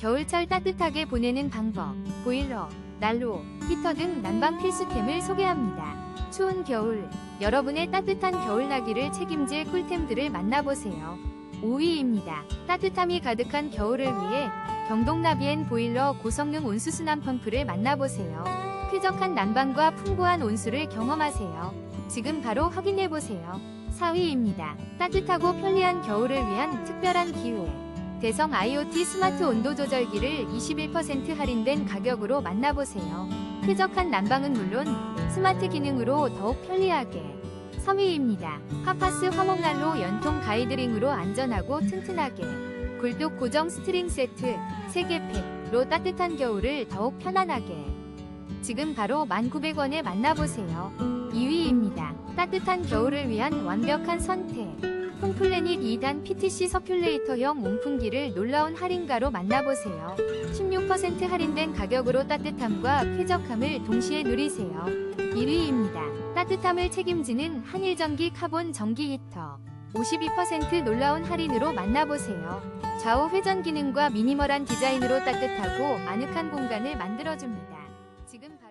겨울철 따뜻하게 보내는 방법, 보일러, 난로, 히터 등 난방 필수템을 소개합니다. 추운 겨울, 여러분의 따뜻한 겨울나기를 책임질 꿀템들을 만나보세요. 5위입니다. 따뜻함이 가득한 겨울을 위해 경동나비엔 보일러 고성능 온수순환 펌프를 만나보세요. 쾌적한 난방과 풍부한 온수를 경험하세요. 지금 바로 확인해보세요. 4위입니다. 따뜻하고 편리한 겨울을 위한 특별한 기회. 대성 IoT 스마트 온도 조절기를 21% 할인된 가격으로 만나보세요. 쾌적한 난방은 물론 스마트 기능으로 더욱 편리하게. 3위입니다. 파파스 화목난로 연통 가이드링으로 안전하고 튼튼하게. 굴뚝 고정 스트링 세트 3개 팩로 따뜻한 겨울을 더욱 편안하게. 지금 바로 1,900원에 만나보세요. 2위입니다. 따뜻한 겨울을 위한 완벽한 선택. 홈플래닛 2단 PTC 서큘레이터형 온풍기를 놀라운 할인가로 만나보세요. 16% 할인된 가격으로 따뜻함과 쾌적함을 동시에 누리세요. 1위입니다. 따뜻함을 책임지는 한일전기 카본 전기 히터. 52% 놀라운 할인으로 만나보세요. 좌우 회전 기능과 미니멀한 디자인으로 따뜻하고 아늑한 공간을 만들어줍니다. 지금 바-